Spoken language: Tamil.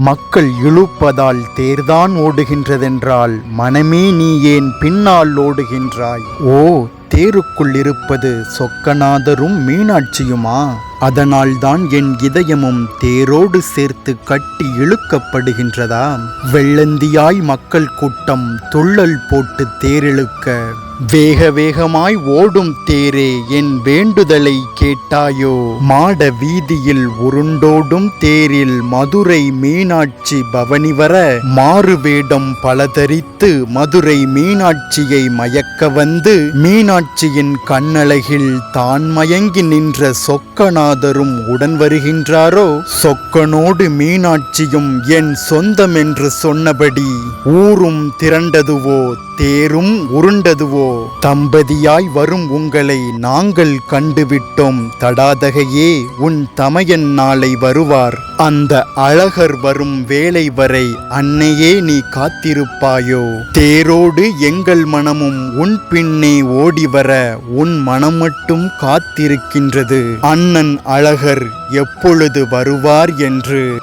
மக்கள் இழுப்பதால் தேர்தான் ஓடுகின்றதென்றால் மனமே நீ ஏன் பின்னால் ஓடுகின்றாய்? ஓ தேருக்குள் இருப்பது சொக்கநாதரும் மீனாட்சியுமா? அதனால்தான் என் இதயமும் தேரோடு சேர்த்து கட்டி இழுக்கப்படுகின்றதா வெள்ளந்தியாய் மக்கள் கூட்டம் துள்ளல் போட்டு தேரிழுக்க வேக வேகமாய் ஓடும் தேரே என் வேண்டுதலை கேட்டாயோ? மாட வீதியில் உருண்டோடும் தேரில் மதுரை மீனாட்சி பவனி வர மாறு வேடம் மதுரை மீனாட்சியை மயக்க வந்து மீனாட்சியின் கண்ணழகில் தான் மயங்கி நின்ற சொக்கநாதரும் உடன் வருகின்றாரோ? சொக்கனோடு மீனாட்சியும் என் சொந்தம் என்று சொன்னபடி ஊரும் திரண்டதுவோ தேரும் உருண்டதுவோ? தம்பதியாய் வரும் உங்களை நாங்கள் கண்டுவிட்டோம். தடாதகையே உன் தமையன் நாளை வருவார். அந்த அழகர் வரும் வேலை வரை அன்னையே நீ காத்திருப்பாயோ? தேரோடு எங்கள் மனமும் உன் பின்னே ஓடி வர உன் மனம் மட்டும் காத்திருக்கின்றது. அண்ணன் அழகர் எப்பொழுது வருவார் என்று